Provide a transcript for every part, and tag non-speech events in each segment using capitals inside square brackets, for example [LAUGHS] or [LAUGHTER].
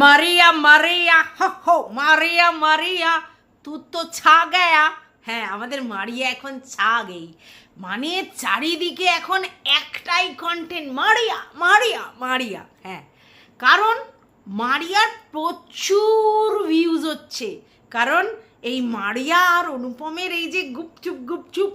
মারিয়া মারিয়া হো মারিয়া মারিয়া তু তো ছা গয়া হ্যাঁ আমাদের মারিয়া এখন ছা গেই। মানে চারিদিকে এখন একটাই কন্টেন্ট মারিয়া মারিয়া মারিয়া। হ্যাঁ কারণ মারিয়ার প্রচুর ভিউজ হচ্ছে। কারণ এই মারিয়া আর অনুপমের এই যে গুপচুপ গুপচুপ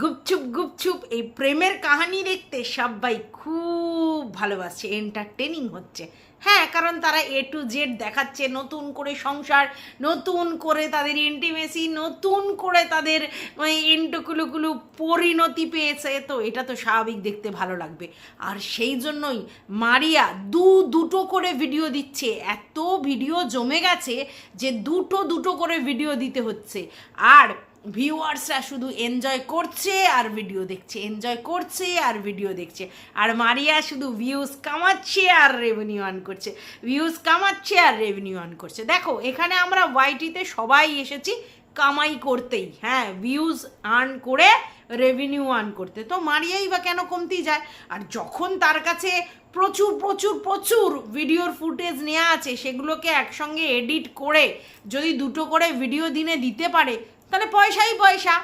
গুপচুপ গুপচুপ, এই প্রেমের কাহানি দেখতে সবাই খুব ভালোবাসছে এন্টারটেনিং হচ্ছে। হ্যাঁ কারণ তারা এ টু জেড দেখাচ্ছে, নতুন করে সংসার, নতুন করে তাদের ইন্টিমেসি নতুন করে তাদের ইন্টুকুলুকুলু পরিণতি পেয়েছে। তো এটা তো স্বাভাবিক দেখতে ভালো লাগবে। আর সেই জন্যই মারিয়া দু দুটো করে ভিডিও দিচ্ছে। এত ভিডিও জমে গেছে যে দুটো দুটো করে ভিডিও দিতে হচ্ছে। আর ভিউয়ার্সরা শুধু এনজয় করছে আর ভিডিও দেখছে এনজয় করছে আর ভিডিও দেখছে। আর মারিয়া শুধু ভিউজ কামাচ্ছে আর রেভিনিউ আর্ন করছে ভিউজ কামাচ্ছে আর রেভিনিউ আর্ন করছে। দেখো, এখানে আমরা ওয়াইটিতে সবাই এসেছি কামাই করতেই হ্যাঁ ভিউজ আর্ন করে রেভিনিউ আর্ন করতে। তো মারিয়াই বা কেন কমতেই যায়? আর যখন তার কাছে প্রচুর প্রচুর প্রচুর ভিডিওর ফুটেজ নেওয়া আছে, সেগুলোকে একসঙ্গে এডিট করে যদি দুটো করে ভিডিও দিনে দিতে পারে তাহলে পয়সাই পয়সা।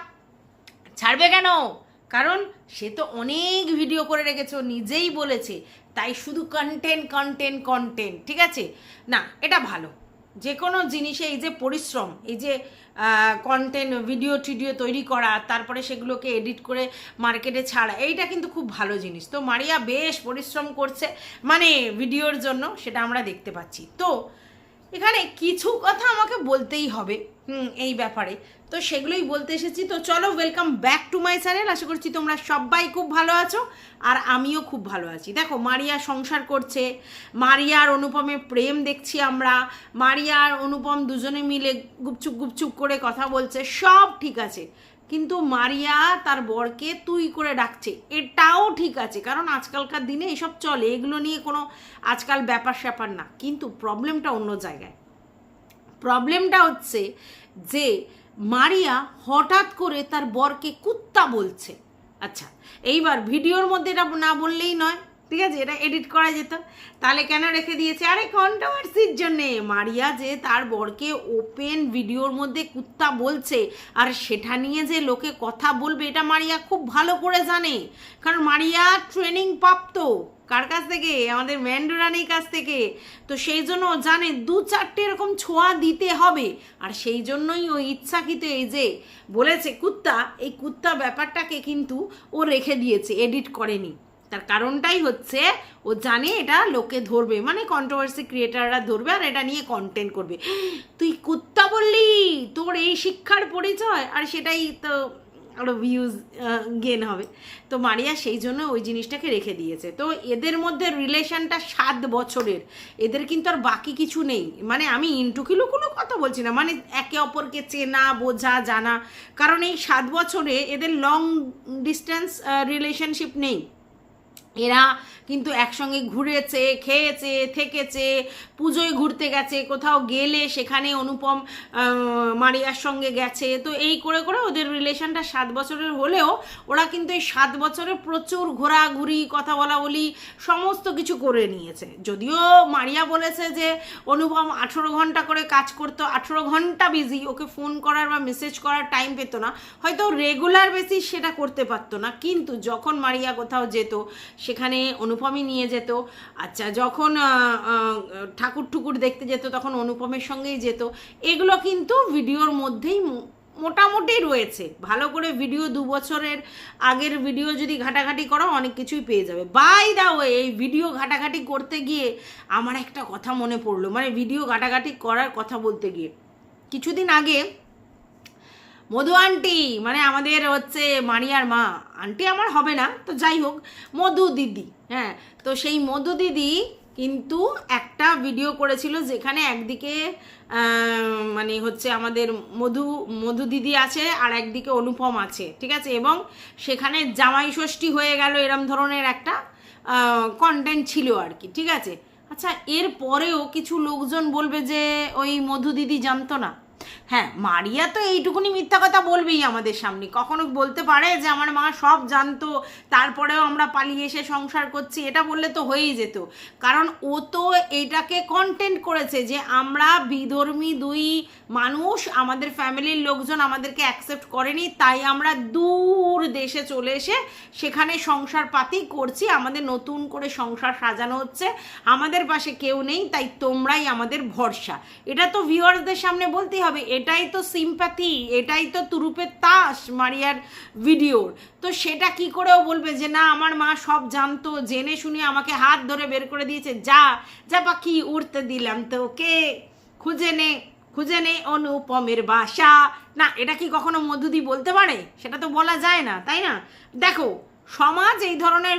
ছাড়বে কেন? কারণ সে তো অনেক ভিডিও করে রেখেছে নিজেই বলেছে। তাই শুধু কন্টেন্ট কন্টেন্ট কন্টেন্ট ঠিক আছে? না, এটা ভালো। যে কোনো জিনিসে এই যে পরিশ্রম, এই যে কন্টেন্ট ভিডিও টিডিও তৈরি করা, তারপরে সেগুলোকে এডিট করে মার্কেটে ছাড়া, এইটা কিন্তু খুব ভালো জিনিস। তো মারিয়া বেশ পরিশ্রম করছে মানে ভিডিওর জন্য, সেটা আমরা দেখতে পাচ্ছি। তো, এখানে কিছু কথা আমাকে বলতেই হবে। হুম, এই ব্যাপারে। তো সেগুলোই বলতে এসেছি। তো চলো welcome back to my channel আশা করছি তোমরা সবাই খুব ভালো আছো, আর আমিও খুব ভালো আছি। দেখো, মারিয়া সংসার করছে। মারিয়া আর অনুপমের প্রেম দেখছি আমরা। মারিয়া আর অনুপম দুজনে মিলে গুপচুপ গুপচুপ করে কথা বলছে, সব ঠিক আছে। কিন্তু মারিয়া তার বরকে তুই করে ডাকছে, এটাও ঠিক আছে। কারণ আজকালকার দিনে এসব চলে, এগুলো নিয়ে কোনো আজকাল ব্যাপার স্যাপার না। কিন্তু প্রবলেমটা অন্য জায়গায়। প্রবলেমটা হচ্ছে যে মারিয়া হঠাৎ করে তার বরকে কুত্তা বলছে। আচ্ছা এইবার ভিডিওর মধ্যে এটা না বললেই নয় ঠিক আছে, এটা এডিট করা যেত। তাহলে কেন রেখে দিয়েছে? আরে কন্ট্রোভার্সির জন্যে। মারিয়া যে তার বরকে ওপেন ভিডিওর মধ্যে কুত্তা বলছে, আর সেটা নিয়ে যে লোকে কথা বলবে, এটা মারিয়া খুব ভালো করে জানে। কারণ মারিয়া ট্রেনিং প্রাপ্ত। কার কাছ থেকে? আমাদের ম্যান্ডোরানির কাছ থেকে। তো সেই জন্য জানে দু চারটে এরকম ছোঁয়া দিতে হবে। আর সেই জন্যই ও ইচ্ছাকৃত এই যে বলেছে, কুত্তা, এই কুত্তা ব্যাপারটাকে কিন্তু ও রেখে দিয়েছে এডিট করেনি। তার কারণটাই হচ্ছে ও জানে এটা লোকে ধরবে মানে কন্ট্রোভার্সি ক্রিয়েটাররা ধরবে আর এটা নিয়ে কন্টেন্ট করবে। তুই কুত্তা বললি, তোর এই শিক্ষার পরিচয়, আর সেটাই তো আরও ভিউজ গেন হবে। তো মারিয়া সেই জন্য ওই জিনিসটাকে রেখে দিয়েছে। তো এদের মধ্যে রিলেশনটা সাত বছরের। এদের কিন্তু আর বাকি কিছু নেই। মানে আমি ইন্টুকিলো কোনো কথা বলছি না। মানে একে অপরকে চেনা, বোঝা, জানা। কারণ এই সাত বছরে এদের লং ডিস্টেন্স রিলেশনশিপ নেই। এরা কিন্তু একসঙ্গে ঘুরেছে, খেয়েছে, থেকেছে, পুজোয় ঘুরতে গেছে, কোথাও গেলে সেখানে অনুপম মারিয়ার সঙ্গে গেছে। তো এই করে করে ওদের রিলেশনটা সাত বছরের হলেও ওরা কিন্তু এই সাত বছরে প্রচুর ঘোরাঘুরি, কথা বলা বলি সমস্ত কিছু করে নিয়েছে। যদিও মারিয়া বলেছে যে অনুপম আঠেরো ঘণ্টা করে কাজ করতো, আঠেরো ঘণ্টা বিজি ওকে ফোন করার বা মেসেজ করার টাইম পেত না। হয়তো রেগুলার বেসিস সেটা করতে পারতো না, কিন্তু যখন মারিয়া কোথাও যেত, সেখানে অনুপমই নিয়ে যেত। আচ্ছা যখন ঠাকুর ঠুকুর দেখতে যেত, তখন অনুপমের সঙ্গেই যেত। এগুলো কিন্তু ভিডিওর মধ্যেই মোটামুটি রয়েছে। ভালো করে ভিডিও দু বছরের আগের ভিডিও যদি ঘাটাঘাটি করো, অনেক কিছুই পেয়ে যাবে। বাই দা ওয়ে, এই ভিডিও ঘাটাঘাটি করতে গিয়ে আমার একটা কথা মনে পড়ল। মানে ভিডিও ঘাটাঘাটি করার কথা বলতে গিয়ে। কিছুদিন আগে মধু আন্টি মানে আমাদের হচ্ছে মারিয়ার মা। আন্টি আমার হবে না, তো যাই হোক, মধু দিদি হ্যাঁ। তো সেই মধু দিদি কিন্তু একটা ভিডিও করেছিল যেখানে একদিকে মানে হচ্ছে আমাদের মধু মধু দিদি আছে আর একদিকে অনুপম আছে, ঠিক আছে? এবং সেখানে জামাই ষষ্ঠী হয়ে গেল এরম ধরনের একটা কন্টেন্ট ছিল আর কি, ঠিক আছে? আচ্ছা এর পরেও কিছু লোকজন বলবে যে ওই মধু দিদি জানতো না। হ্যাঁ মারিয়া তো এইটুকুনি মিথ্যা কথা বলবেই আমাদের সামনে। কখনো বলতে পারে যে, আমার মা সব জানতো, তারপরেও আমরা পালিয়ে এসে সংসার করছি। এটা বললে তো হয়েই যেত। কারণ ও তো এটাকে কন্টেন্ট করেছে যে, আমরা বিধর্মী দুই মানুষ, আমাদের ফ্যামিলির লোকজন আমাদেরকে অ্যাকসেপ্ট করেনি, তাই আমরা দূর দেশে চলে এসে সেখানে সংসার পাতি করছি, আমাদের নতুন করে সংসার সাজানো হচ্ছে, আমাদের পাশে কেউ নেই, তাই তোমরাই আমাদের ভরসা। এটা তো ভিউয়ার্সদের সামনে বলতেই হবে। এটাই তো সিম্প্যাথি এটাই তো তুরুপের তাস মারিয়ার ভিডিওর তো সেটা কি করেও বলবে যে, না, আমার মা সব জানতো, জেনে শুনে আমাকে হাত ধরে বের করে দিয়েছে, যা যা পাখি উড়তে দিলাম তো কে খুঁজে নে খুঁজে নে অনুপমের বাসা। না, এটা কি কখনো মধুদি বলতে পারে? সেটা তো বলা যায় না, তাই না? দেখো সমাজ এই ধরনের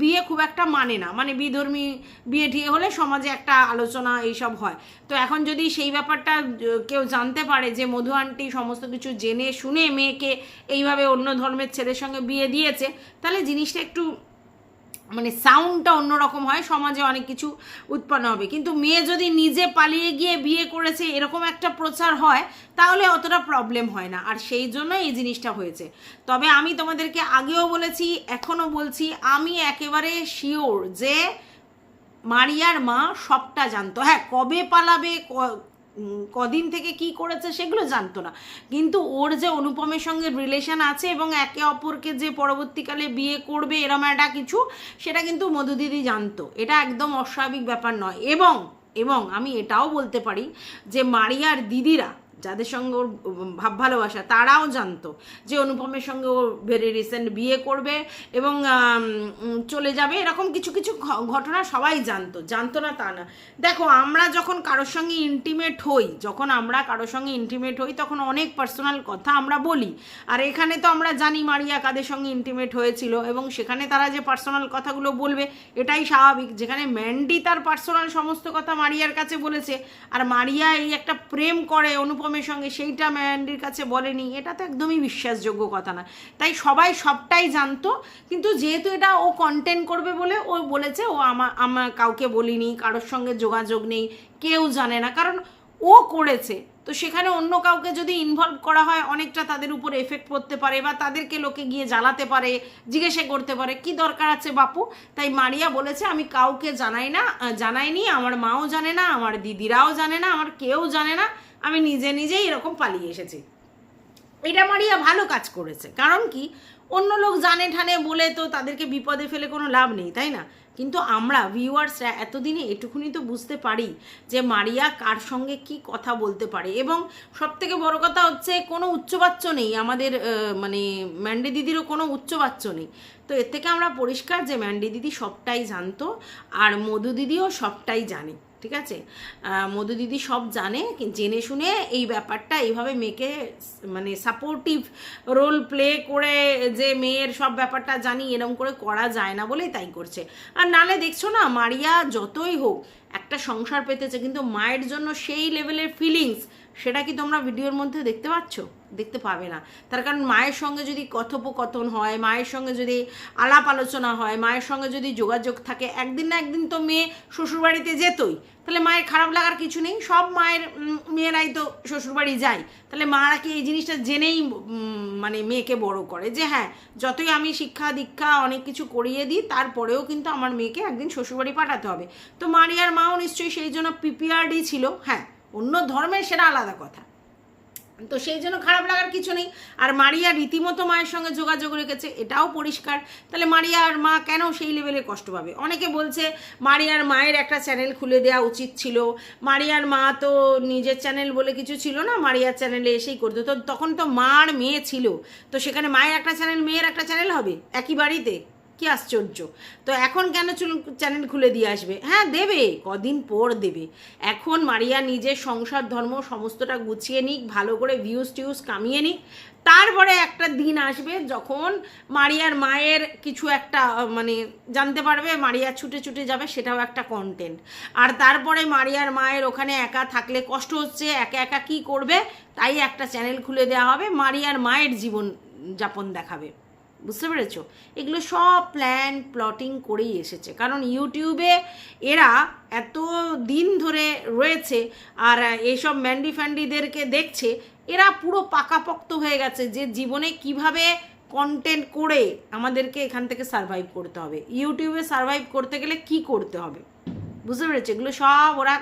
বিয়ে খুব একটা মানে না। মানে বিধর্মী বিয়ে ঠিক হলে সমাজে একটা আলোচনা এইসব হয়। তো এখন যদি সেই ব্যাপারটা কেউ জানতে পারে যে মধু আন্টি সমস্ত কিছু জেনে শুনে মেয়েকে এইভাবে অন্য ধর্মের ছেলের সঙ্গে বিয়ে দিয়েছে, তাহলে জিনিসটা একটু মানে সাউন্ডটা অন্যরকম হয়, সমাজে অনেক কিছু উৎপন্ন হবে। কিন্তু মেয়ে যদি নিজে পালিয়ে গিয়ে বিয়ে করেছে, এরকম একটা প্রচার হয়, তাহলে অতটা প্রবলেম হয় না। আর সেই জন্য এই জিনিসটা হয়েছে। তবে আমি তোমাদেরকে আগেও বলেছি, এখনও বলছি, আমি একেবারে শিওর যে মারিয়ার মা সবটা জানতো। হ্যাঁ কবে পালাবে কদিন থেকে কি করেছে সেগুলো জানতো না। কিন্তু ওর যে অনুপমের সঙ্গে রিলেশন আছে এবং একে অপরকে যে পরবর্তীকালে বিয়ে করবে, এরম একটা কিছু, সেটা কিন্তু মধুদিদি জানতো। এটা একদম অস্বাভাবিক ব্যাপার নয়। এবং এবং আমি এটাও বলতে পারি যে মারিয়ার দিদিরা যাদের সঙ্গে ওর ভাব ভালোবাসা, তারাও জানতো যে অনুপমের সঙ্গে ও ভেরি রিসেন্ট বিয়ে করবে এবং চলে যাবে। এরকম কিছু কিছু ঘটনা সবাই জানতো। জানতো না তা না। দেখো, আমরা যখন কারোর সঙ্গে ইন্টিমেট হই, যখন আমরা কারোর সঙ্গে ইন্টিমেট হই, তখন অনেক পার্সোনাল কথা আমরা বলি। আর এখানে তো আমরা জানি মারিয়া কাদের সঙ্গে ইন্টিমেট হয়েছিল এবং সেখানে তারা যে পার্সোনাল কথাগুলো বলবে, এটাই স্বাভাবিক। যেখানে ম্যান্ডি তার পার্সোনাল সমস্ত কথা মারিয়ার কাছে বলেছে। আর মারিয়া এই একটা প্রেম করে অনুপমের সঙ্গে সেইটা ম্যান্ডির কাছে বলেনি, এটা তো একদমই বিশ্বাসযোগ্য কথা না। তাই সবাই সবটাই জানতো, কিন্তু যেহেতু এটা ও কন্টেন্ট করবে বলে ও বলেছে, ও আমার আমার কাউকে বলিনি, কারোর সঙ্গে যোগাযোগ নেই, কেউ জানে না। কারণ ও করেছে, তো সেখানে অন্য কাউকে যদি ইনভলভ করা হয়, অনেকটা তাদের উপর এফেক্ট পড়তে পারে বা তাদেরকে লোকে গিয়ে জ্বালাতে পারে, জিজ্ঞাসা করতে পারে, কি দরকার আছে বাপু? তাই মারিয়া বলেছে, আমি কাউকে জানাই না জানাইনি, আমার মাও জানে না, আমার দিদিরাও জানে না, আমার কেউ জানে না। আমি নিজে নিজেই এরকম পালিয়ে এসেছি। এটা মারিয়া ভালো কাজ করেছে। কারণ কি? অন্য লোক জানে ঠানে বলে তো তাদেরকে বিপদে ফেলে কোনো লাভ নেই, তাই না? কিন্তু আমরা ভিউয়ার্সরা এতদিনে এটুকুনি তো বুঝতে পারি যে মারিয়া কার সঙ্গে কি কথা বলতে পারে। এবং সব থেকে বড় কথা হচ্ছে কোনো উচ্চবাচ্য নেই। আমাদের মানে ম্যান্ডি দিদিরও কোনো উচ্চবাচ্য নেই। তো এর থেকে আমরা পরিষ্কার যে ম্যান্ডি দিদি সবটাই জানতো আর মধু দিদিও সবটাই জানে। ঠিক আছে? মধু দিদি সব জানে, জেনে শুনে এই ব্যাপারটা এইভাবে মেয়েকে মানে সাপোর্টিভ রোল প্লে করে যে মেয়ের সব ব্যাপারটা জানি, এরম করে করা যায় না বলেই তাই করছে। আর নালে দেখছ না, মারিয়া যতই হোক, একটা সংসার পেতেছে, কিন্তু মায়ের জন্য সেই লেভেলের ফিলিংস সেটা কি তোমরা ভিডিওর মধ্যে দেখতে পাচ্ছ? দেখতে পাবে না। তার কারণ মায়ের সঙ্গে যদি কথোপকথন হয়, মায়ের সঙ্গে যদি আলাপ আলোচনা হয়, মায়ের সঙ্গে যদি যোগাযোগ থাকে, একদিন না একদিন তো মেয়ে শ্বশুরবাড়িতে যেতই। তাহলে মায়ের খারাপ লাগার কিছু নেই, সব মায়ের মেয়েরাই তো শ্বশুরবাড়ি যায়। তাহলে মারা কি এই জিনিসটা জেনেই মানে মেয়েকে বড় করে যে হ্যাঁ যতই আমি শিক্ষা দীক্ষা অনেক কিছু করিয়ে দিই, তারপরেও কিন্তু আমার মেয়েকে একদিন শ্বশুরবাড়ি পাঠাতে হবে। তো মারিয়ার মাও নিশ্চয়ই সেই জন্য পিপিআরডি ছিল। হ্যাঁ অন্য ধর্মের সেটা আলাদা কথা। তো সেই জন্য খারাপ লাগার কিছু নেই। আর মারিয়া রীতিমতো মায়ের সঙ্গে যোগাযোগ রেখেছে, এটাও পরিষ্কার। তাহলে মারিয়ার মা কেন সেই লেভেলে কষ্ট পাবে? অনেকে বলছে, মারিয়ার মায়ের একটা চ্যানেল খুলে দেওয়া উচিত ছিল। মারিয়ার মা তো নিজের চ্যানেল বলে কিছু ছিল না, মারিয়ার চ্যানেলে এসেই করতো। তো তখন তো মার মেয়ে ছিল। তো সেখানে মায়ের একটা চ্যানেল মেয়ের একটা চ্যানেল হবে? একই বাড়িতে? কি আশ্চর্য? তো এখন কেন চ্যানেল খুলে দিয়ে আসবে? হ্যাঁ দেবে, কদিন পর দেবে। এখন মারিয়া নিজের সংসার, ধর্ম সমস্তটা গুছিয়ে নিক, ভালো করে ভিউজ টিউজ কামিয়ে নিক। তারপরে একটা দিন আসবে যখন মারিয়ার মায়ের কিছু একটা মানে জানতে পারবে, মারিয়া ছুটে ছুটে যাবে, সেটাও একটা কন্টেন্ট আর তারপরে মারিয়ার মায়ের ওখানে একা থাকলে কষ্ট হচ্ছে, একা একা কি করবে? তাই একটা চ্যানেল খুলে দেওয়া হবে, মারিয়ার মায়ের জীবন যাপন দেখাবে। বুঝতে পেরেছ? এগুলো সব প্ল্যান প্লটিং করেই এসেছে। কারণ ইউটিউবে এরা এত দিন ধরে রয়েছে আর এইসব ম্যান্ডি ফ্যান্ডিদেরকে দেখছে, এরা পুরো পাকাপোক্ত হয়ে গেছে যে জীবনে কীভাবে কন্টেন্ট করে আমাদেরকে এখান থেকে সারভাইভ করতে হবে। ইউটিউবে সারভাইভ করতে গেলে কি করতে হবে? বুঝতে পেরেছে? এগুলো সব ওরা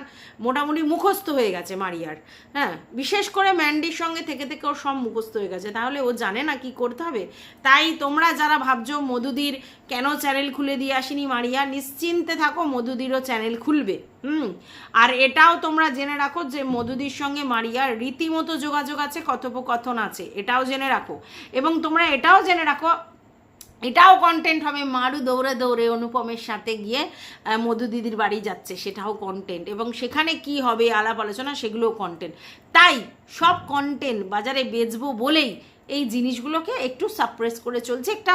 মোটামুটি মুখস্থ হয়ে গেছে মারিয়ার। হ্যাঁ বিশেষ করে ম্যান্ডির সঙ্গে থেকে থেকে ওর সব মুখস্থ হয়ে গেছে। তাহলে ও জানে না কি করতে হবে। তাই তোমরা যারা ভাবছ মধুদির কেন চ্যানেল খুলে দিয়ে আসিনি মারিয়া, নিশ্চিন্তে থাকো মধুদিরও চ্যানেল খুলবে। হুম? আর এটাও তোমরা জেনে রাখো যে মধুদির সঙ্গে মারিয়ার রীতিমতো যোগাযোগ আছে, কথোপকথন আছে। এটাও জেনে রাখো। এবং তোমরা এটাও জেনে রাখো এটাও কন্টেন্ট হবে। মারু দৌড়ে দৌড়ে অনুপমের সাথে গিয়ে মধু দিদির বাড়ি যাচ্ছে। সেটাও কন্টেন্ট এবং সেখানে কি হবে আলাপ আলোচনা, সেগুলোও কন্টেন্ট তাই সব কন্টেন্ট বাজারে বেচবো বলেই এই জিনিসগুলোকে একটু সাপ্রেস করে চলছে, একটা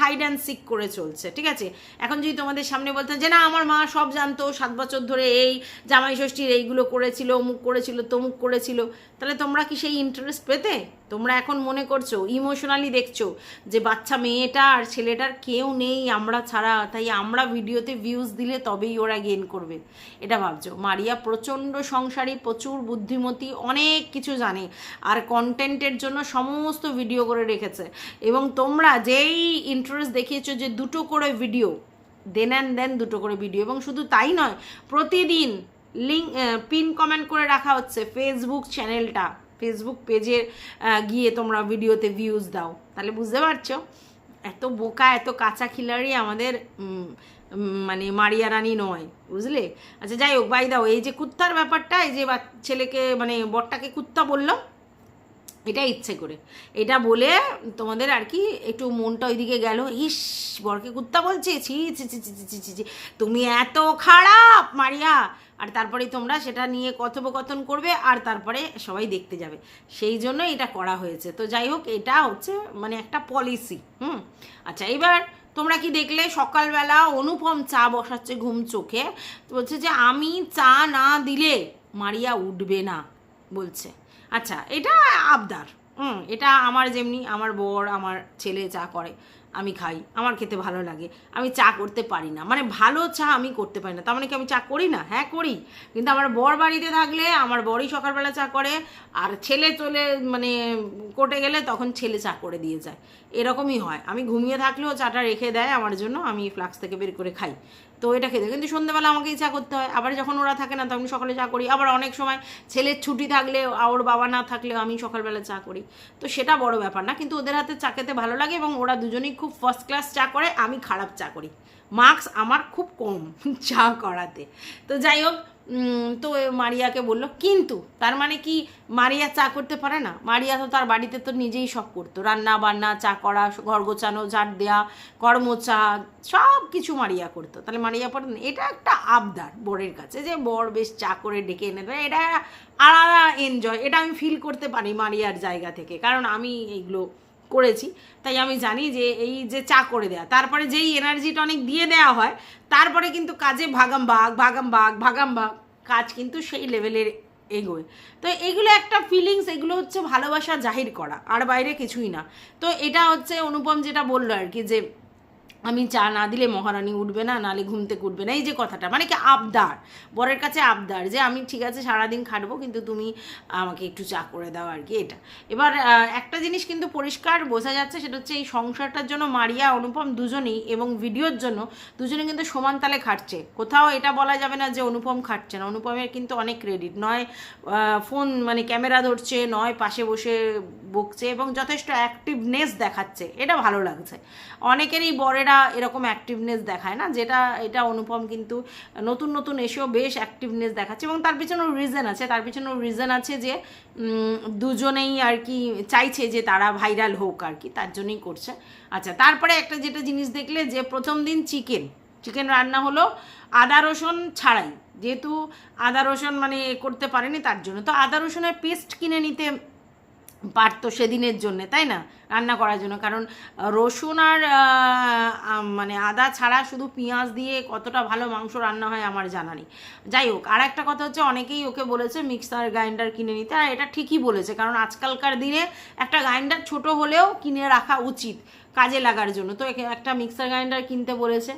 হাইড অ্যান্ড সিক করে চলছে, ঠিক আছে? এখন যদি তোমাদের সামনে বলতে যে, না, আমার মা সব জানতো, সাত বছর ধরে এই জামাই ষষ্ঠীর এইগুলো করেছিল, অমুক করেছিল, তমুক করেছিল, তাহলে তোমরা কি সেই ইন্টারেস্ট পেতে? তোমরা এখন মনে করছ ইমোশনালি দেখছ যে বাচ্চা মেয়েটা আর ছেলেটার কেউ নেই আমরা ছাড়া, তাই আমরা ভিডিওতে ভিউজ দিলে তবেই ওরা গেন করবে। এটা ভাবছ? মারিয়া প্রচণ্ড সংসারী প্রচুর বুদ্ধিমতী, অনেক কিছু জানে আর কন্টেন্টের জন্য সমস্ত ভিডিও করে রেখেছে। এবং তোমরা যেই ইন্টারেস্ট দেখিয়েছো যে দুটো করে ভিডিও দেন অ্যান্ড দেন দুটো করে ভিডিও এবং শুধু তাই নয়, প্রতিদিন লিঙ্ক পিন কমেন্ট করে রাখা হচ্ছে ফেসবুক চ্যানেলটা ফেসবুক পেজে গিয়ে তোমরা ভিডিওতে ভিউজ দাও। তাহলে বুঝতে পারছ? এত বোকা, এত কাঁচা খিলারি আমাদের মানে মারিয়া রানী নয়, বুঝলে? আচ্ছা যাই হোক বাই দাও এই যে কুত্তার ব্যাপারটা, এই যে ছেলেকে মানে বরটাকে কুত্তা বলল এটা ইচ্ছে করে। এটা বলে তোমাদের আর কি একটু মনটা ওইদিকে গেল। ইস, বরকে কুত্তা বলছে, ছি ছি ছি ছি ছি ছি ছি। তুমি এত খারাপ, মারিয়া। আর তারপরে তোমরা সেটা নিয়ে কথোপকথন করবে আর তারপরে সবাই দেখতে যাবে। সেই জন্য এটা করা হয়েছে। তো যাই হোক, এটা হচ্ছে মানে একটা পলিসি হুম? আচ্ছা এবার তোমরা কি দেখলে? সকালবেলা অনুপম চা বসাচ্ছে ঘুম চোখে। বলছে যে, আমি চা না দিলে মারিয়া উঠবে না, বলছে। আচ্ছা এটা আবদার। হুম, এটা আমার যেমনি আমার বর, আমার ছেলে চা করে, আমি খাই। আমার খেতে ভালো লাগে। আমি চা করতে পারি না। মানে ভালো চা আমি করতে পারি না। তার মানে কি আমি চা করি না? হ্যাঁ করি। কিন্তু আমার বর বাড়িতে থাকলে, আমার বরই সকালবেলা চা করে। আর ছেলে চলে মানে কোটে গেলে তখন ছেলে চা করে দিয়ে যায়। এরকমই হয়। আমি ঘুমিয়ে থাকলেও চাটা রেখে দেয়। আমার জন্য আমি ফ্লাক্স থেকে বের করে খাই। তো এটা খেতে। কিন্তু সন্ধ্যেবেলা আমাকেই চা করতে হয়। আবার যখন ওরা থাকে না, তখন সকালে চা করি। আবার অনেক সময় ছেলের ছুটি থাকলে ওর বাবা না থাকলেও আমি সকালবেলা চা করি। তো সেটা বড় ব্যাপার না। কিন্তু ওদের হাতে চা খেতে ভালো লাগে এবং ওরা দুজনেই খুব ফার্স্ট ক্লাস চা করে, আমি খারাপ চা করি। মার্কস আমার খুব কম [LAUGHS] চা করাতে। তো যাই হোক তো মারিয়াকে বলল, কিন্তু তার মানে কি মারিয়া চা করতে পারে না? মারিয়া তো তার বাড়িতে তো নিজেই সব করতো। রান্না বান্না, চা করা, ঘর গোছানো, ঝাড় দেওয়া ঘর মোছা সব কিছু মারিয়া করতো। তাহলে মারিয়া পারে এটা একটা আবদার বরের কাছে যে বর বেশ চা করে ডেকে এনে দেয়। এটা আলাদা এনজয় এটা আমি ফিল করতে পারি মারিয়ার জায়গা থেকে। কারণ আমি এইগুলো করেছি, তাই আমি জানি যে এই যে চা করে দেয়া। তারপরে যেই এনার্জিটা অনেক দিয়ে দেওয়া হয়, তারপরে কিন্তু কাজে ভাগাম বাঘ ভাগাম বাঘ ভাগাম বাঘ কাজ কিন্তু সেই লেভেলের এগোয়। তো এগুলো একটা ফিলিংস এগুলো হচ্ছে ভালোবাসা জাহির করা, আর বাইরে কিছুই না। তো এটা হচ্ছে অনুপম যেটা বলল আর কি যে আমি চা না দিলে মহারানী উঠবে না, নালে ঘুম থেকে উঠবে না, এই যে কথাটা। মানে কি আবদার, বরের কাছে আবদার যে আমি ঠিক আছে সারাদিন খাটবো, কিন্তু তুমি আমাকে একটু চা করে দাও আর কি, এটা। এবার একটা জিনিস কিন্তু পরিষ্কার বোঝা যাচ্ছে, সেটা হচ্ছে এই সংসারটার জন্য মারিয়া, অনুপম দুজনেই এবং ভিডিওর জন্য দুজনে কিন্তু সমান তালে খাটছে। কোথাও এটা বলা যাবে না যে অনুপম খাটছে না, অনুপমের কিন্তু অনেক ক্রেডিট নয় ফোন মানে ক্যামেরা ধরছে, নয়, পাশে বসে বকছে এবং যথেষ্ট অ্যাক্টিভনেস দেখাচ্ছে, এটা ভালো লাগছে। অনেকেরই বরেরা এরকম অ্যাক্টিভনেস দেখায় না? যেটা, এটা অনুপম কিন্তু নতুন নতুন এসেও বেশ অ্যাক্টিভনেস দেখাচ্ছে এবং তার পিছনেও রিজন আছে। তার পিছনেও রিজন আছে যে দুজনেই আর কি চাইছে যে তারা ভাইরাল হোক আর কি, তার জন্যই করছে। আচ্ছা তারপরে একটা যেটা জিনিস দেখলে যে প্রথম দিন চিকেন চিকেন রান্না হলো আদা, রসুন ছাড়াই। যেহেতু আদা, রসুন মানে করতে পারেনি তার জন্য। তো আদা, রসুনের পেস্ট কিনে নিতে পারতো সেদিনের জন্য, তাই না? রান্না করার জন্য। কারণ রসুন আর মানে আদা ছাড়া শুধু পেঁয়াজ দিয়ে কতটা ভালো মাংস রান্না হয় আমার জানা নেই। যাই হোক আর একটা কথা হচ্ছে, অনেকেই ওকে বলেছে মিক্সার গ্রাইন্ডার কিনে নিতে, আর এটা ঠিকই বলেছে। কারণ আজকালকার দিনে একটা গ্রাইন্ডার ছোট হলেও কিনে রাখা উচিত, কাজে লাগার জন্য। তো একটা মিক্সার গ্রাইন্ডার কিনতে বলেছে।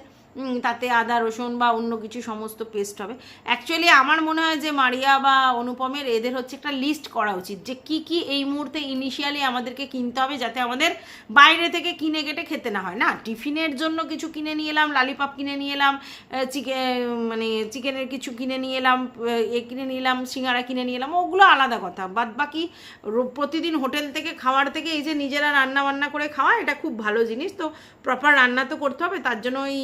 তাতে আদা, রসুন বা অন্য কিছু সমস্ত পেস্ট হবে। অ্যাকচুয়ালি আমার মনে হয় যে মারিয়া বা অনুপমের এদের হচ্ছে একটা লিস্ট করা উচিত যে কি কি এই মুহূর্তে ইনিশিয়ালি আমাদেরকে কিনতে হবে যাতে আমাদের বাইরে থেকে কিনে কেটে খেতে না হয়। না, টিফিনের জন্য কিছু কিনে নিয়ে এলাম লালিপপ কিনে নিয়ে এলাম চিকেন মানে চিকেনের কিছু কিনে নিয়ে এলাম এ কিনে নিয়ে এলাম, সিঙ্গারা কিনে নিয়ে এলাম, ওগুলো আলাদা কথা। বাদ বাকি প্রতিদিন হোটেল থেকে, খাওয়ার থেকে এই যে নিজেরা রান্না বান্না করে খাওয়া, এটা খুব ভালো জিনিস। তো প্রপার রান্না তো করতে হবে, তার জন্য ওই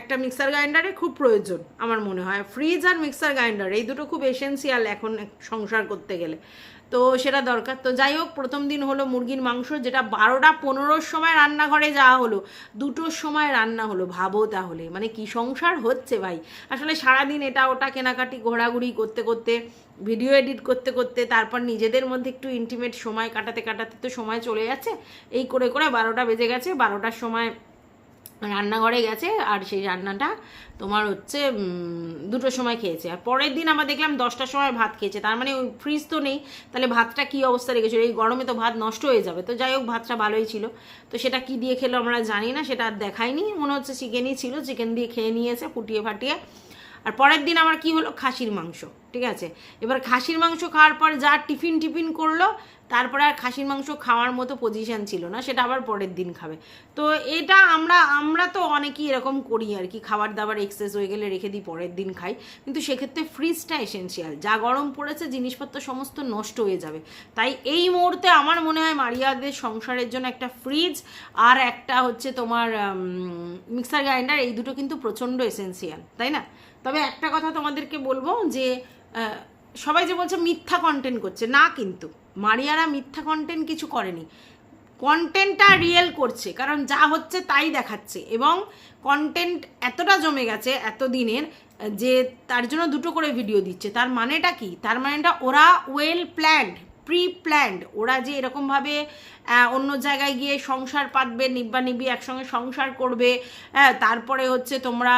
একটা মিক্সার গ্রাইন্ডারে খুব প্রয়োজন, আমার মনে হয়। ফ্রিজ আর মিক্সার গ্রাইন্ডার এই দুটো খুব এসেন্সিয়াল এখন সংসার করতে গেলে। তো সেটা দরকার। তো যাই হোক, প্রথম দিন হলো মুরগির মাংস, যেটা বারোটা পনেরোর সময় রান্নাঘরে যাওয়া হলো, দুটোর সময় রান্না হলো। ভাবো তাহলে মানে কি সংসার হচ্ছে ভাই? আসলে সারাদিন এটা ওটা কেনাকাটি, ঘোরাঘুরি করতে করতে ভিডিও এডিট করতে করতে, তারপর নিজেদের মধ্যে একটু ইন্টিমেট সময় কাটাতে কাটাতে তো সময় চলে যাচ্ছে। এই করে করে বারোটা বেজে গেছে, বারোটার সময় রান্নাঘরে গেছে আর সেই রান্নাটা তোমার হচ্ছে দুটোর সময় খেয়েছে। আর পরের দিন আমরা দেখলাম দশটার সময় ভাত খেয়েছে। তার মানে ওই ফ্রিজ তো নেই। তাহলে ভাতটা কী অবস্থা রেখেছিল? এই গরমে তো ভাত নষ্ট হয়ে যাবে। তো যাই হোক, ভাতটা ভালোই ছিল। তো সেটা কি দিয়ে খেলো আমরা জানি না, সেটা আর দেখাইনি মনে হচ্ছে চিকেনই ছিল। চিকেন দিয়ে খেয়ে নিয়েছে, ফুটিয়ে ফাটিয়ে। আর পরের দিন আমার কি হলো? খাসির মাংস, ঠিক আছে? এবার খাসির মাংস খাওয়ার পর যা টিফিন টিফিন করল তারপরে আর খাসির মাংস খাওয়ার মতো পজিশন ছিল না, সেটা আবার পরের দিন খাবে। তো এটা আমরা আমরা তো অনেকেই এরকম করি আর কি, খাবার দাবার এক্সেস হয়ে গেলে রেখে দিই, পরের দিন খাই। কিন্তু সেক্ষেত্রে ফ্রিজটা এসেন্সিয়াল যা গরম পড়েছে জিনিসপত্র সমস্ত নষ্ট হয়ে যাবে। তাই এই মুহূর্তে আমার মনে হয় মারিয়াদের সংসারের জন্য একটা ফ্রিজ আর একটা হচ্ছে তোমার মিক্সার গ্রাইন্ডার এই দুটো কিন্তু প্রচণ্ড এসেন্সিয়াল তাই না? তবে একটা কথা তোমাদেরকে বলব যে সবাই যে বলছে মিথ্যা কন্টেন্ট করছে, না কিন্তু। মারিয়ারা মিথ্যা কন্টেন্ট কিছু করেনি। কন্টেন্টটা রিয়েল করছে, কারণ যা হচ্ছে তাই দেখাচ্ছে এবং কন্টেন্ট এতটা জমে গেছে এত দিনের যে তার জন্য দুটো করে ভিডিও দিচ্ছে। তার মানেটা কি? তার মানেটা ওরা ওয়েল প্ল্যান্ড প্রি প্ল্যান্ড ওরা যে এরকমভাবে অন্য জায়গায় গিয়ে সংসার পাতবে নিব্বা নিবি একসঙ্গে সংসার করবে হ্যাঁ তারপরে হচ্ছে তোমরা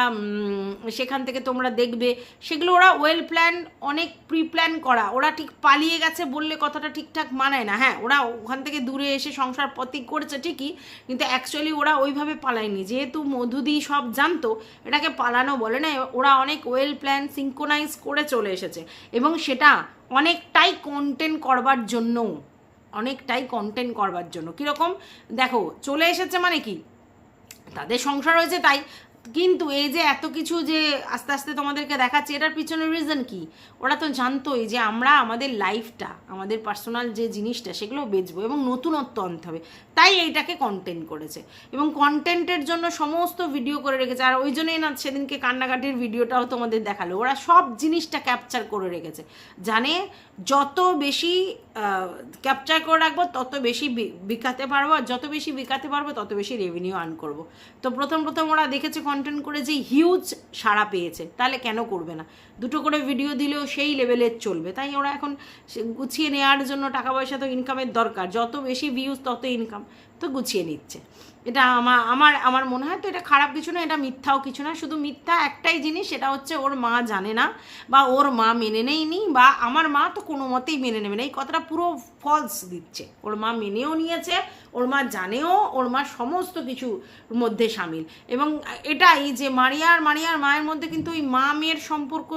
সেখান থেকে তোমরা দেখবে, সেগুলো ওরা ওয়েল প্ল্যান অনেক প্রি প্ল্যান করা। ওরা ঠিক পালিয়ে গেছে বললে কথাটা ঠিকঠাক মানায় না। হ্যাঁ ওরা ওখান থেকে দূরে এসে সংসার পতি করেছে ঠিকই, কিন্তু অ্যাকচুয়ালি ওরা ওইভাবে পালায়নি। যেহেতু মধুদি সব জানতো, এটাকে পালানো বলে না ওরা অনেক ওয়েল প্ল্যান সিঙ্কোনাইজ করে চলে এসেছে। এবং সেটা অনেকটাই কন্টেন্ট করবার জন্য অনেকটাই কন্টেন্ট করবার জন্য। কীরকম? দেখো, চলে এসেছে মানে কি? তাদের সংসার হয়েছে তাই কিন্তু এই যে এত কিছু যে আস্তে আস্তে তোমাদেরকে দেখাচ্ছে, এটার পিছনে রিজন কি? ওরা তো জানতোই যে আমরা আমাদের লাইফটা আমাদের পার্সোনাল যে জিনিসটা, সেগুলো বেচবো এবং নতুনত্ব আনতে হবে। তাই এইটাকে কন্টেন্ট করেছে। এবং কন্টেন্টের জন্য সমস্ত ভিডিও করে রেখেছে। আর ওই জন্যই না সেদিনকে কান্নাকাটির ভিডিওটাও তোমাদের দেখাল। ওরা সব জিনিসটা ক্যাপচার করে রেখেছে। জানে যত বেশি ক্যাপচার করে রাখব, তত বেশি বিকাতে পারব, আর যত বেশি বিকাতে পারব, তত বেশি রেভিনিউ আর্ন করব। তো প্রথম প্রথম ওরা দেখেছে কন্টেন্ট করে যে হিউজ সাড়া পেয়েছে, তাহলে কেন করবে না? দুটো করে ভিডিও দিলেও সেই লেভেলের চলবে। তাই ওরা এখন গুছিয়ে নেওয়ার জন্য টাকা পয়সা তো ইনকামের দরকার। যত বেশি ভিউজ তত ইনকাম তো গুছিয়ে নিচ্ছে। এটা আমার আমার আমার মনে হয় তো এটা খারাপ কিছু না, এটা মিথ্যাও কিছু না। শুধু মিথ্যা একটাই জিনিস, সেটা হচ্ছে ওর মা জানে না বা ওর মা মেনে নেয়নি বা আমার মা তো কোনো মতেই মেনে নেবে না। এই কথাটা পুরো ফলস দিচ্ছে। ওর মা মেনেও নিয়েছে, ওর মা জানেও, ওর মা সমস্ত কিছুর মধ্যে সামিল। এবং এটাই যে মারিয়ার মারিয়ার মায়ের মধ্যে কিন্তু ওই মা মেয়ের সম্পর্ক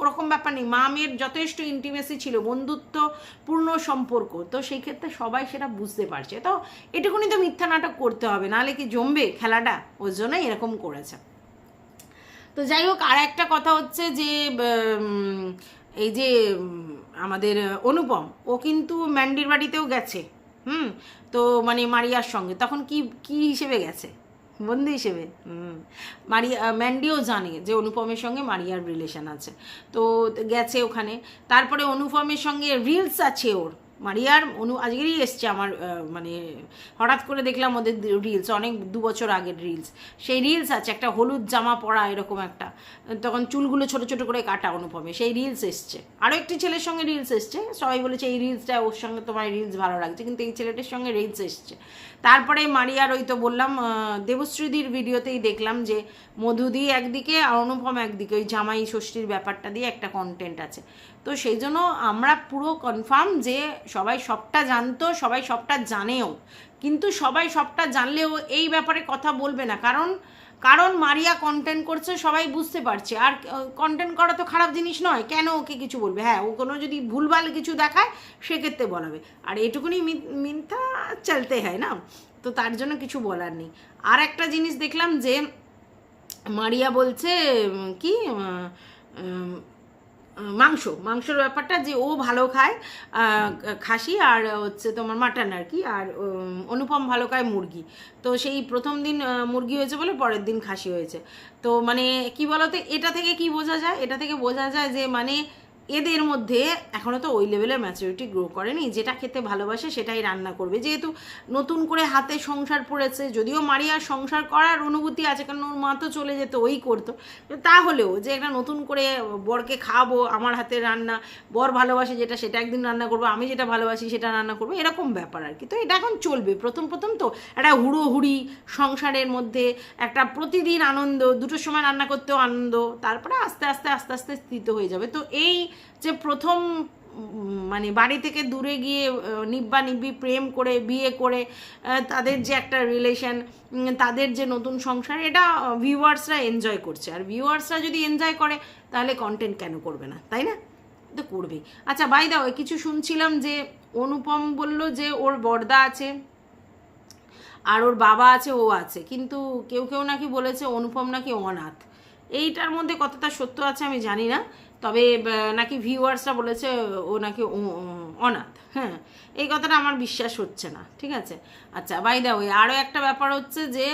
ওরকম ব্যাপার নেই। মা মেয়ের যথেষ্ট ইন্টিমেসি ছিল, বন্ধুত্বপূর্ণ সম্পর্ক। তো সেই ক্ষেত্রে সবাই সেটা বুঝতে পারছে। তো এটুকুনি তো মিথ্যা নাটক করতে হবে, নাহলে কি জমবে খেলাটা? ওর জন্যই এরকম করেছে। তো যাই হোক আর একটা কথা হচ্ছে যে এই যে আমাদের অনুপম। ও কিন্তু ম্যান্ডির বাড়িতেও গেছে, হুম? তো মানে মারিয়ার সঙ্গে। তখন কি কি হিসেবে গেছে? বন্ধু হিসেবে? মারিয়া ম্যান্ডিও জানে যে অনুপমের সঙ্গে মারিয়ার রিলেশন আছে। তো গেছে ওখানে। তারপরে অনুপমের সঙ্গে রিলস আছে ওর। মারিয়ার অনু আজকেরই এসছে আমার মানে হঠাৎ করে দেখলাম ওদের রিলস অনেক দু বছর আগের রিলস সেই রিলস আছে, একটা হলুদ জামা পরা এরকম একটা। তখন চুলগুলো ছোট ছোট করে কাটা অনুপমে। সেই রিলস এসছে। আরও একটি ছেলের সঙ্গে রিলস এসছে। সবাই বলেছে, এই রিলসটা ওর সঙ্গে তোমার রিলস ভালো লাগছে। কিন্তু এই ছেলেটার সঙ্গে রিলস এসছে। তারপরে মারিয়ার ওই তো বললাম দেবশ্রীদির ভিডিওতেই দেখলাম যে মধুদি একদিকে আর অনুপম একদিকে, ওই জামাই ষষ্ঠীর ব্যাপারটা দিয়ে একটা কন্টেন্ট আছে। তো সেই জন্য আমরা পুরো কনফার্ম যে সবাই সবটা জানতো, সবাই সবটা জানেও। কিন্তু সবাই সবটা জানলেও এই ব্যাপারে কথা বলবে না। কারণ কারণ মারিয়া কন্টেন্ট করছে, সবাই বুঝতে পারছে। আর কন্টেন্ট করা তো খারাপ জিনিস নয়। কেন ওকে কিছু বলবে? হ্যাঁ ও কোনো যদি ভুলভাল কিছু দেখায়, সেক্ষেত্রে বলাবে। আর এটুকুনি মিথ্যা চলতে হয় না। তো তার জন্য কিছু বলার নেই। আর একটা জিনিস দেখলাম যে, মারিয়া বলছে কি মাংস। মাংসর ব্যাপারটা যে ও ভালো খায় খাসি আর হচ্ছে তোমার মাটন আর কি, আর অনুপম ভালো খায় মুরগি। তো সেই প্রথম দিন মুরগি হয়েছে বলে পরের দিন খাসি হয়েছে। তো মানে কি বলতো, এটা থেকে কি বোঝা যায়? এটা থেকে বোঝা যায় যে মানে এদের মধ্যে এখনও তো ওই লেভেলের ম্যাচুরিটি গ্রো করেনি। যেটা খেতে ভালোবাসে সেটাই রান্না করবে। যেহেতু নতুন করে হাতে সংসার পড়েছে, যদিও মারিয়ার সংসার করার অনুভূতি আছে, কারণ ওর মা তো চলে যেত, ওই করতো। তাহলেও যে একটা নতুন করে বরকে খাব, আমার হাতে রান্না, বর ভালোবাসে যেটা, সেটা একদিন রান্না করব, আমি যেটা ভালোবাসি সেটা রান্না করব, এরকম ব্যাপার আর কি। তো এটা এখন চলবে। প্রথম প্রথম তো একটা হুড়োহুড়ি সংসারের মধ্যে একটা প্রতিদিন আনন্দ, দুটোর সময় রান্না করতেও আনন্দ, তারপরে আস্তে আস্তে আস্তে আস্তে স্থিত হয়ে যাবে। তো এই যে প্রথম মানে বাড়ি থেকে দূরে গিয়ে নিব্বা নিব্বি প্রেম করে, বিয়ে করে তাদের যে একটা রিলেশন তাদের যে নতুন সংসার, এটা ভিউয়ার্সরা এনজয় করছে। আর ভিউয়ার্সরা যদি এনজয় করে, তাহলে কন্টেন্ট কেন করবে না? তাই না? তো করবেই আচ্ছা বাই দাও কিছু শুনছিলাম যে অনুপম বলল যে ওর বর্দা আছে, আর ওর বাবা আছে, ও আছে। কিন্তু কেউ কেউ নাকি বলেছে অনুপম নাকি অনাথ। এইটার মধ্যে কতটা সত্য আছে আমি জানি না। তবে নাকি ভিউয়ার্সরা বলেছে, ও নাকি অনাথ। হ্যাঁ এই কথাটা আমার বিশ্বাস হচ্ছে না, ঠিক আছে? আচ্ছা বাই দা ওই আরও একটা ব্যাপার হচ্ছে যে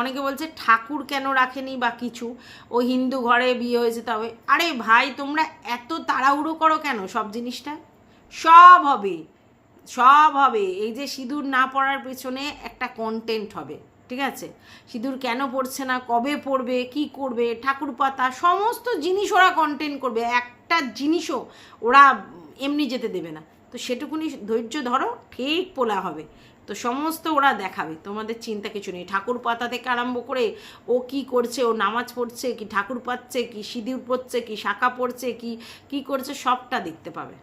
অনেকে বলছে ঠাকুর কেন রাখেনি বা কিছু? ও হিন্দু ঘরে বিয়ে হয়েছে তবে আরে ভাই, তোমরা এত তাড়াহুড়ো করো কেন সব জিনিসটা? সব হবে সব হবে। এই যে সিঁদুর না পড়ার পেছনে একটা কন্টেন্ট হবে। ঠিক আছে? সিঁদুর কেন পড়ছে না? কবে পড়বে? কি করবে? ঠাকুর পাতা সমস্ত জিনিস ওরা কন্টেন্ট করবে। একটা জিনিসও ওরা এমনি যেতে দেবে না। তো সেটুকুনি ধৈর্য ধরো, ঠিক পোলা হবে। তো সমস্ত ওরা দেখাবে। তোমাদের চিন্তা কিছু নেই। ঠাকুর পাতা থেকে আরম্ভ করে ও কি করছে, ও নামাজ পড়ছে, কি ঠাকুর পাচ্ছে কি সিঁদুর পড়ছে, কি শাখা পড়ছে, কি কি করছে, সবটা দেখতে পাবে।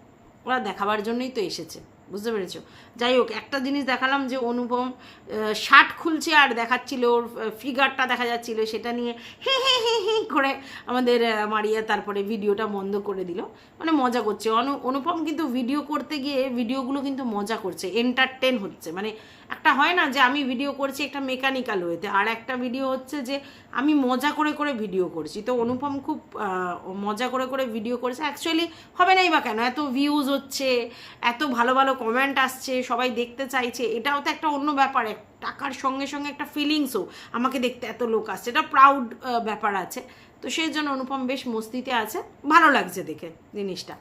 ওরা দেখাবার জন্যই তো এসেছে। বুঝতে পেরেছ? যাই হোক, একটা জিনিস দেখালাম যে অনুপম শার্ট খুলছে আর দেখাচ্ছিল, ওর ফিগারটা দেখা যাচ্ছিল, সেটা নিয়ে হে হে হে হে, করে আমাদের মারিয়া তারপরে ভিডিওটা বন্ধ করে দিল। মানে মজা করছে। অনু, অনুপম কিন্তু ভিডিও করতে গিয়ে ভিডিওগুলো কিন্তু মজা করছে এন্টারটেন হচ্ছে। মানে একটা হয় না যে আমি ভিডিও করছি একটা মেকানিক্যাল ওয়েতে আর একটা ভিডিও হচ্ছে যে আমি মজা করে করে ভিডিও করছি। তো অনুপম খুব মজা করে করে ভিডিও করেছে। অ্যাকচুয়ালি হবে নাই বা কেন? এত ভিউজ হচ্ছে, এত ভালো ভালো কমেন্ট আসছে, সবাই দেখতে চাইছে, এটাও তো একটা অন্য ব্যাপার টাকার সঙ্গে সঙ্গে একটা ফিলিংসও আমাকে দেখতে এত লোক আসছে, এটা প্রাউড ব্যাপার আছে। তো সেই জন্য অনুপম বেশ মস্তিতে আছে, ভালো লাগছে দেখে জিনিসটা।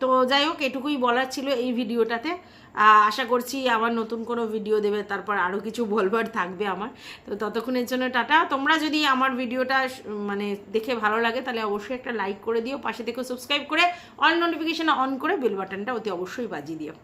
তো যাই হোক, এটুকুই বলার ছিল এই ভিডিওটাতে। আশা করছি আবার নতুন কোনো ভিডিও দেবে, তারপর আরও কিছু বলবার থাকবে আমার। তো ততক্ষণের জন্য টাটা। তোমরা যদি আমার ভিডিওটা মানে দেখে ভালো লাগে, তাহলে অবশ্যই একটা লাইক করে দিও, পাশে থেকে সাবস্ক্রাইব করে অল নোটিফিকেশান অন করে বেল বাটনটা অতি অবশ্যই বাজিয়ে দিও।